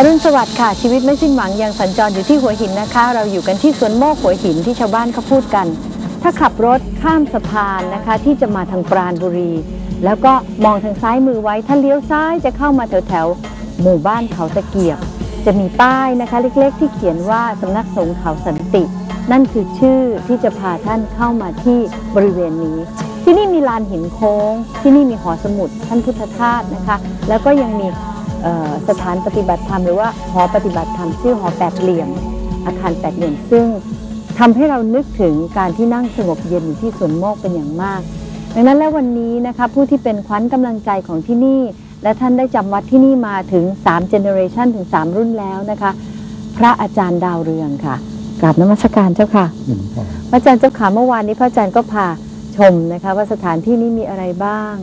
อรุณสวัสดิ์ค่ะ ชีวิตไม่สิ้นหวังยังสัญจรอยู่ที่หัวหินนะคะ เราอยู่กันที่สวนโมกหัวหินที่ชาวบ้านเขาพูดกัน ถ้าขับรถข้ามสะพานนะคะ ที่จะมาทางปราณบุรี แล้วก็มองทางซ้ายมือไว้ถ้าเลี้ยวซ้ายจะเข้ามาแถวแถวหมู่บ้านเขาตะเกียบ จะมีป้ายนะคะเล็กๆ ที่เขียนว่าสำนักสงฆ์เขาสันติ นั่นคือชื่อที่จะพาท่านเข้ามาที่บริเวณนี้ ที่นี่มีลานหินโค้ง ที่นี่มีหอสมุดท่านพุทธทาสนะคะ แล้วก็ยังมี สถานปฏิบัติธรรมหรือว่าหอปฏิบัติธรรมชื่อหอแปดเหลี่ยม อาคารแปดเหลี่ยมซึ่งทำให้เรานึกถึงการที่นั่งสงบเย็นอยู่ที่สวนโมกเป็นอย่างมาก ดังนั้นแล้ววันนี้นะคะผู้ที่เป็นขวัญกำลังใจของที่นี่ และท่านได้จำวัดที่นี่มาถึง3 generation ถึง 3 รุ่นแล้วนะคะ พระอาจารย์ดาวเรืองค่ะกราบนมัสการเจ้าค่ะหนึ่งพอพระอาจารย์เจ้าขาเมื่อวานนี้พระอาจารย์ก็พาชมนะคะว่าสถานที่นี้มีอะไรบ้าง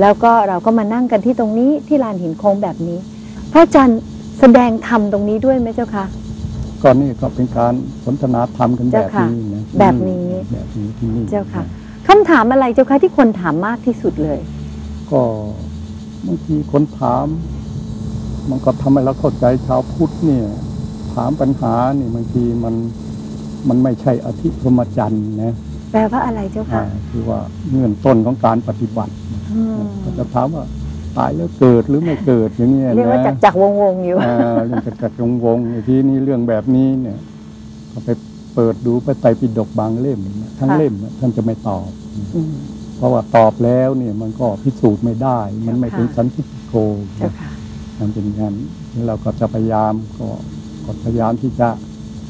แล้วก็เราก็มานั่งกันที่ตรงนี้ที่ลานหินโค้งแบบนี้ พระอาจารย์แสดงธรรมตรงนี้ด้วยไหมเจ้าคะก็นี่ก็เป็นการสนทนาธรรมกันแบบนี้นะแบบนี้แบบนี้ที่นี่เจ้าค่ะคำถามอะไรเจ้าคะที่คนถามมากที่สุดเลย ก็บางทีคนถาม มันก็ทำให้เราเข้าใจชาวพุทธเนี่ย ถามปัญหานี่บางทีมันมันไม่ใช่อธิพรหมจันทร์นะแปลว่าอะไรเจ้าอ่าค่ะคือว่าเงื่อนต้นของการปฏิบัติอืมก็ จะถามว่าตายแล้วเกิดหรือไม่เกิดอย่างเงี้ยนะเรียกว่าจักจักวงวงๆอยู่อ่าเรื่องจักรจักรวงวงศ์ทีนี้เรื่องแบบนี้เนี่ยก็ไปเปิดดูพระไตรปิฎกบางเล่มนะทั้งค่ะเล่มนะท่านจะไม่ตอบอืมเพราะว่าตอบแล้วเนี่ยมันก็พิสูจน์ไม่ได้ มันไม่เป็นค่ะสันติโกเจ้าค่ะมันเป็นงานนี่เราก็จะพยายามก็ก็พยายามที่จะ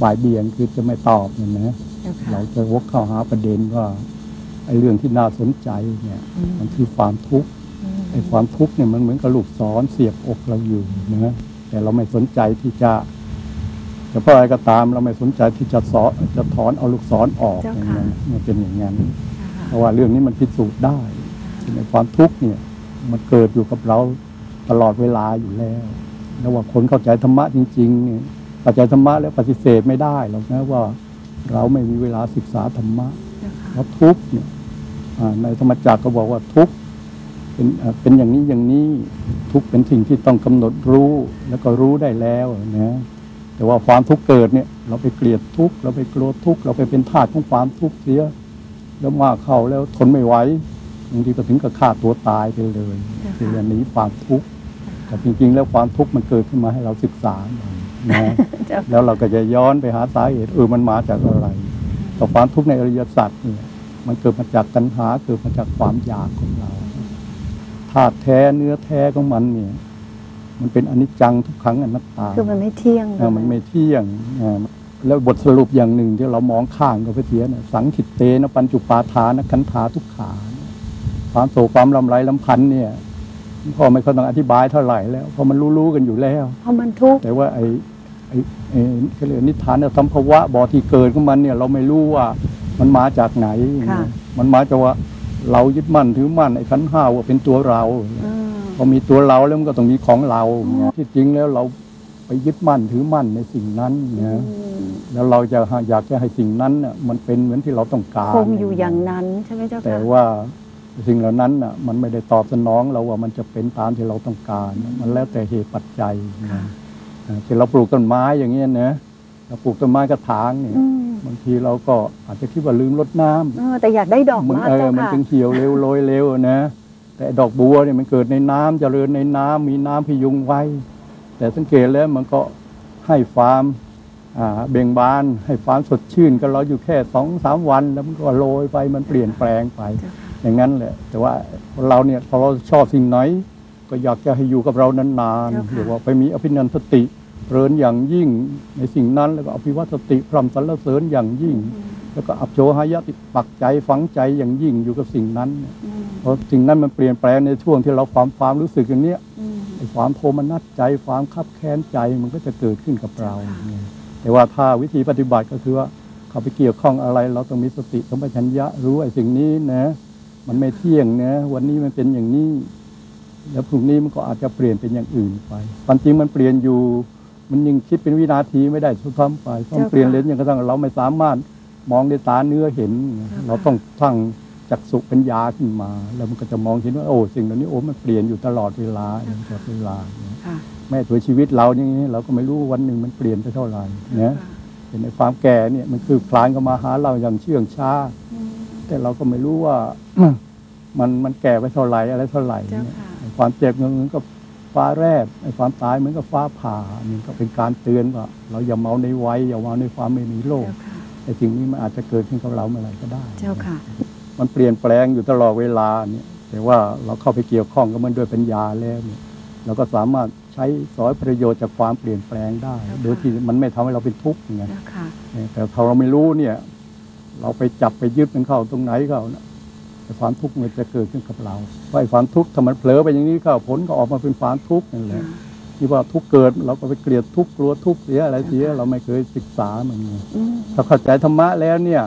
บ่ายเบี่ยงคือจะไม่ตอบเนี่ยนะเจ้าค่ะเราจะวกเข้าหาประเด็นว่า ไอ้เรื่องที่น่าสนใจเนี่ยอืมมันคือความทุกข์อืมไอ้ความทุกข์เนี่ยมันเหมือนกับลูกศรเสียบอกเราอยู่นะแต่เราไม่สนใจที่จะจะเพราะอะไรก็ตามเราไม่สนใจที่จะสอนจะถอนเอาลูกศรออกอย่างนั้นมันเป็นอย่างนั้นเพราะว่าเรื่องนี้มันพิสูจน์ได้ในความทุกข์เนี่ย มันเกิดอยู่กับเราตลอดเวลาอยู่แล้วแล้วว่าคนเข้าใจธรรมะจริงๆเนี่ยเข้าใจธรรมะแล้วปฏิเสธไม่ได้หรอกนะว่า เราไม่มีเวลาศึกษาธรรมะ เจ้าค่ะเพราะทุกข์เนี่ยอ่าในธรรมจักรก็บอกว่าทุกข์เป็นอ่าเป็นอย่างนี้อย่างนี้ทุกข์เป็นสิ่งที่ต้องกำหนดรู้แล้วก็รู้ได้แล้วนะแต่ว่าความทุกข์เกิดเนี่ย เราไปเกลียดทุกข์เราไปโกรธทุกข์เราไปเป็นทาสของความทุกข์เสียแล้วมากเข้าแล้วทนไม่ไหวบางทีก็ถึงกับฆ่าตัวตายไปเลยคืออันนี้ความทุกข์แต่จริง ๆ แล้วความทุกข์มันเกิดขึ้นมาให้เราศึกษานะเจ้าแล้วเราก็จะย้อนไปหาสาเหตุเออมันมาจากอะไร แต่ความทุกข์ในอริยสัจเนี่ยมันเกิดมาจากตัณหาเกิดมาจากความอยากของเราธาตุแท้เนื้อแท้ของมันเนี่ย มันเป็นอนิจจังทุกครั้งอนัตตาคือมันไม่เที่ยงเออมันไม่เที่ยงอ่าแล้วบทสรุปอย่างหนึ่งที่เรามองข้างก็ไปเสียเนี่ยสังขิตเตนะปัญจุปาทานะขันธาทุกขาความโศกความลำไรลำพันธ์เนี่ยพ่อไม่ค่อยต้องอธิบายเท่าไหร่แล้วเพราะมันรู้ๆกันอยู่แล้วเพราะมันทุกข์แต่ว่าไอ้ไอ้ไอ้ เขาเรียกนิทานสัมภวะบ่อที่เกิดของมันเนี่ยเราไม่รู้ว่ามันมาจากไหนค่ะมันมาจากว่าเรายึดมั่นถือมั่นไอ้ขันธ์ห้าว่าเป็นตัวเราอืมพอมีตัวเราแล้วมันก็ต้องมีของเราที่จริงแล้วเราไปยึดมั่นถือมั่นในสิ่งนั้นนะอืมแล้วเราจะอยากจะให้สิ่งนั้นน่ะมันเป็นเหมือนที่เราต้องการคงอยู่อย่างนั้นใช่ไหมเจ้าค่ะแต่ว่าสิ่งเหล่านั้นน่ะมันไม่ได้ตอบสนองเราว่ามันจะเป็นตามที่เราต้องการ มันแล้วแต่เหตุปัจจัยนะ อ่าเช่นเราปลูกต้นไม้อย่างเงี้ยนะเราปลูกต้นไม้กระถางเนี่ยอืมบางทีเราก็อาจจะคิดว่าลืมรดน้ำเออแต่อยากได้ดอกมันมากเออเจ้ามันค่ะจึงเหี่ยวเร็วโรยเร็วนะ แต่ดอกบัวเนี่ยมันเกิดในน้ำเจริญในน้ำมีน้ำพยุงไว้ แต่สังเกตแล้วมันก็ให้ความอ่าเบ่งบานให้ความสดชื่นกับเราอยู่แค่สองสามวันแล้วมันก็โรยไปมันเปลี่ยนแปลงไป อย่างนั้นแหละแต่ว่าเราเนี่ยพอเราชอบสิ่งไหน ก็อยากจะให้อยู่กับเรานานเจ้าๆค่ะหรือว่าไปมีอภินันทติเริญอย่างยิ่งในสิ่งนั้น แล้วก็อภิวัตสติพรำสรรเสริญอย่างยิ่ง แล้วก็อับโชหายะติปักใจฝังใจอย่างยิ่งอยู่กับสิ่งนั้นเนี่ยอืมเพราะสิ่งนั้นมันเปลี่ยนแปลงในช่วงที่เราความความรู้สึกอย่างเนี้ยอืมไอ้ความโทมนัสใจความคับแค้นใจมันก็จะเกิดขึ้นกับเราค่ะเนี่ยแต่ว่าถ้าวิธีปฏิบัติก็คือว่าเขาไปเกี่ยวข้องอะไร เราต้องมีสติสัมปชัญญะรู้ไอ้สิ่งนี้นะ มันไม่เที่ยงนะ วันนี้มันเป็นอย่างนี้ แล้วพรุ่งนี้มันก็อาจจะเปลี่ยนเป็นอย่างอื่นไปความจริงมันเปลี่ยนอยู่ มันยังคิดเป็นวินาทีไม่ได้ทุกท้ำไปต้องเจ้าค่ะเปลี่ยนเลนส์อย่างกระทั่งเราไม่สามารถมองด้วยตาเนื้อเห็นเจ้าค่ะเราต้องทั้งใจจักษุปัญญาขึ้นมา แล้วมันก็จะมองเห็นว่าโอ้สิ่งเหล่านี้โอ้มันเปลี่ยนอยู่ตลอดเวลาตลอดเวลาเนี่ยค่ะแม้ตัวชีวิตเราอย่างนี้เราก็ไม่รู้วันหนึ่งมันเปลี่ยนไปเท่าไหร่นะเห็นในความแก่เนี่ยมันคือคลานเข้ามาหาเราอย่างเชื่องช้า แต่เราก็ไม่รู้ว่ามันมันแก่ไปเท่าไหร่อะไรเท่าไหร่เจ้าเนี่ย ค่ะไอ้ความเจ็บเหมือนกับฟ้าแรบไอ้ความตายเหมือนกับฟ้าผ่ามันก็เป็นการเตือนว่า เราอย่าเมาในวัยอย่าเมาในความไม่มีโลกเจ้าค่ะไอ้สิ่งนี้มันอาจจะเกิดขึ้นกับเราเมื่อไหร่ก็ได้ เจ้าค่ะ มันเปลี่ยนแปลงอยู่ตลอดเวลาเนี่ย แต่ว่าเราเข้าไปเกี่ยวข้องกับมันด้วยปัญญาแล้วเนี่ยเราก็สามารถใช้สอยประโยชน์จากความเปลี่ยนแปลงได้เจ้าค่ะโดยที่มันไม่ทำให้เราเป็นทุกข์ไงเจ้าค่ะแต่ถ้าเราไม่รู้เนี่ย เราไปจับไปยึดมันเข้าตรงไหนเข้านะ ไอ้ความทุกข์มันจะเกิดขึ้นกับเราเพราะไอ้ความทุกข์ถ้ามันเผลอไปอย่างนี้เข้าผลก็ออกมาเป็นความทุกข์นั่นแหละที่ว่าทุกข์เกิดเราก็ไปเกลียดทุกข์กลัวทุกข์เสียอะไรเสียเราไม่เคยศึกษามันไงอืมถ้าเข้าใจธรรมะแล้วเนี่ย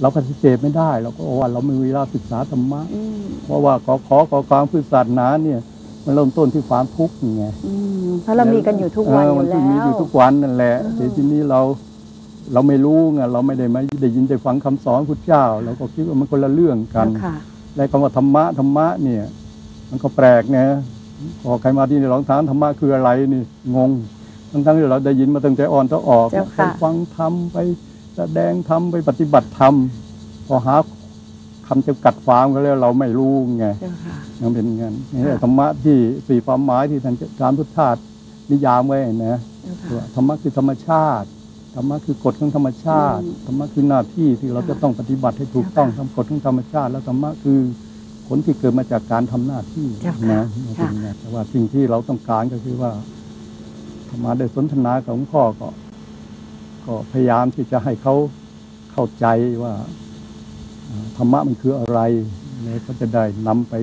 เราปฏิเสธไม่ได้เราก็บอกว่าเราไม่มีเวลาศึกษาธรรมะอืมเพราะว่าขอขอขอความพืชศาสนาเนี่ยมันเริ่มต้นที่ความทุกข์ไงอืมเพราะเรามีกันอยู่ทุกวันเอออมัยู่เพิ่งมีแล้อยู่วทุกวันนั่นแหละอืมแต่ทีนี้เรา เราไม่รู้ไงเราไม่ได้มาได้ยินได้ฟังคำสอนพุทธเจ้าเราก็คิดว่ามันคนละเรื่องกันเจ้าค่ะและคำว่าธรรมะธรรมะเนี่ย มันก็แปลกนะพอใครมาที่นี่ลองถามธรรมะคืออะไรนี่งงทั้งทั้งๆที่เราได้ยินมาตั้งแต่อ่อนตั้งออกเจ้าไปค่ะฟังธรรมไปแสดงธรรมไปปฏิบัติธรรมพอหาคำจำกัดความก็แล้วเราไม่รู้ไงเจ้าค่ะมันเป็นอย่างนั้นนี่ค่ะธรรมะที่สี่ความหมายที่ท่านอาจารย์พุทธาสนิยามไว้นะเจ้าค่ะธรรมะคือธรรมชาติ ธรรมะคือกฎของธรรมชาติอืมธรรมะคือหน้าที่ที่เราจะต้องปฏิบัติให้ถูกต้องค่ะทำกฎของธรรมชาติ แล้วธรรมะคือผลที่เกิดมาจากการทำหน้าที่เจ้าค่ะนะมันเป็นอย่างนั้นแต่ว่าสิ่งที่เราต้องการก็คือว่าธรรมาได้สนทนากับหลวงพ่อก็ ก็พยายามที่จะให้เขาเข้าใจว่าเอ่อธรรมะมันคืออะไรแล้วก็จะได้นำไป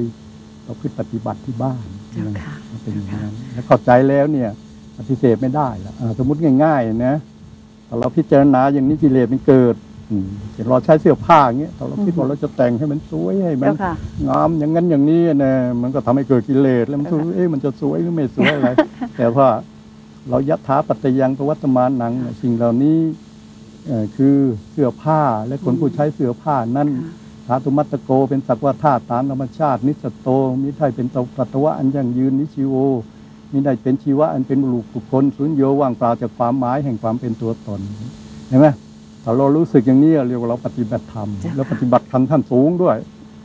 ประพฤติปฏิบัติที่บ้านเจ้าค่ะมันเป็นอย่างนั้นแล้วเข้าใจแล้วเนี่ย ปฏิเสธไม่ได้ละอ่าสมมติง่าย ๆ นะถ้า เราพิจารณาอย่างนี้กิเลสมันเกิดอืมเช่นเราใช้เสื้อผ้าอย่างเงี้ยถ้าเราคิดว่าเราจะแต่งให้มันสวยให้มันเจ้าค่ะงามอย่างนั้นอย่างนี้นะมันก็ทำให้เกิดกิเลสแล้วมันก็เจ้าค่ะเอ๊ะมันจะสวยหรือไม่สวยอะไร แต่ว่าเรายัตถาปัจจยังประวัตมานังเนี่ยสิ่งเหล่านี้เอ่อคือเสื้อผ้าและคนผู้ใช้เสื้อผ้านั้นธาตุมัตตโกเป็นสักว่าธาตุตามธรรมชาติ นิสตโตมิได้เป็นตปัตตวะอันยั่งยืนนิชิโว มิได้เป็นชีวะอันเป็นบุรุษบุคคลสุญโยว่างเปล่าจากความหมายแห่งความเป็นตัวตนเห็นไหมถ้าเรารู้สึกอย่างนี้เรียกว่าเราปฏิบัติธรรมจ้ะแล้วปฏิบัติธรรมท่านสูงด้วย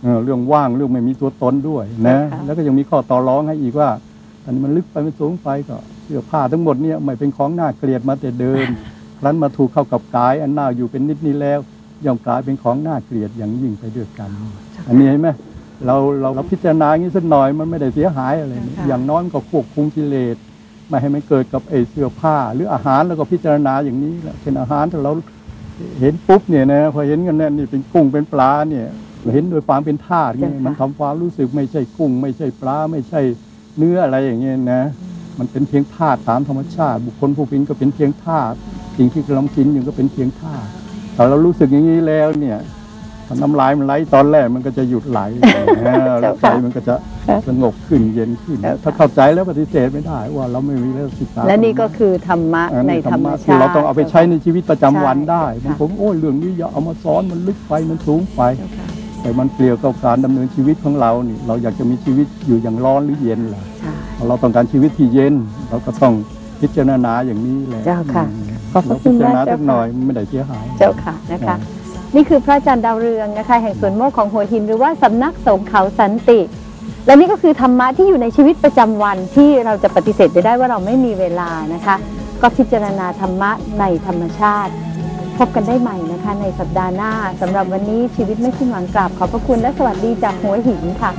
เออเรื่องว่างเรื่องไม่มีตัวตนด้วยนะจ้ะค่ะแล้วก็ยังมีข้อต่อรองให้อีกว่าอันนี้มันลึกไปมันสูงไปก็เสื้อผ้าทั้งหมดเนี่ยไม่เป็นของน่าเกลียดมาแต่เดิมครั้นมาถูกเข้ากับกาย อันน่าอยู่เป็นนิดนี้แล้วย่อมกลายเป็นของน่าเกลียดอย่างยิ่งไปด้วยกัน อันนี้เห็นไหม เราเราเราพิจารณาอย่างนี้สักหน่อยมันไม่ได้เสียหายอะไรนี่ค่ะ อย่างน้อยมันก็ควบคุมกิเลสไม่ให้มันเกิดกับไอ้เสื้อผ้า หรืออาหารแล้วก็พิจารณาอย่างนี้แหละเช่นอาหารถ้าเราเห็นปุ๊บเนี่ยนะพอเห็นกันเนี่ยนี่เป็นกุ้งเป็นปลาเนี่ยเราเห็นโดยความเป็นธาตุเนี่ยจ้ะค่ะมันทำความรู้สึกไม่ใช่กุ้ง ไม่ใช่ปลาไม่ใช่เนื้ออะไรอย่างเงี้ยนะ มันเป็นเพียงธาตุตามธรรมชาติ บุคคลผู้เป็นก็เป็นเพียงธาตุสิ่งที่กำลังกินอยู่ก็เป็นเพียงธาตุแต่เรารู้สึกอย่างนี้แล้วเนี่ย ถ้าน้ำลายมันไหลตอนแรกมันก็จะหยุดไหลนะแล้วใจมันก็จะสงบขึ้นเย็นขึ้น ถ้าเข้าใจแล้วปฏิเสธไม่ได้ว่าเราไม่มีเรื่องศึกษาและนี่ก็คือธรรมะอันในนี้ธรรมคือชาติเราต้องเอาไปใช้ในชีวิตประจำวันได้ใช่บางผมโอ้ยเรื่องนี้อย่าเอามาสอนมันลึกไปมันสูงไปเจ้าค่ะแต่มันเปลี่ยวกับการดำเนินชีวิตของเรานี่เราอยากจะมีชีวิตอยู่อย่างร้อนหรือเย็นล่ะใช่เราต้องการชีวิตที่เย็น เราก็ต้องพิจารณาอย่างนี้แหละเจ้าค่ะอืมขอบพระเราคุพิณจารมากณาเจ้าสักหน่ค่ะอยไม่ได้เสียหายเจ้าค่ะนะคะ นี่คือพระอาจารย์ดาวเรืองนะคะแห่งสวนโมกของหัวหิน หรือว่าสำนักสงฆ์เขาสันติ และนี่ก็คือธรรมะที่อยู่ในชีวิตประจำวันที่เราจะปฏิเสธไปได้ว่าเราไม่มีเวลานะคะ ก็พิจารณาธรรมะในธรรมชาติ พบกันได้ใหม่นะคะในสัปดาห์หน้าสำหรับวันนี้ชีวิตไม่สิ้นหวังกราบขอบพระคุณและสวัสดีจากหัวหินค่ะ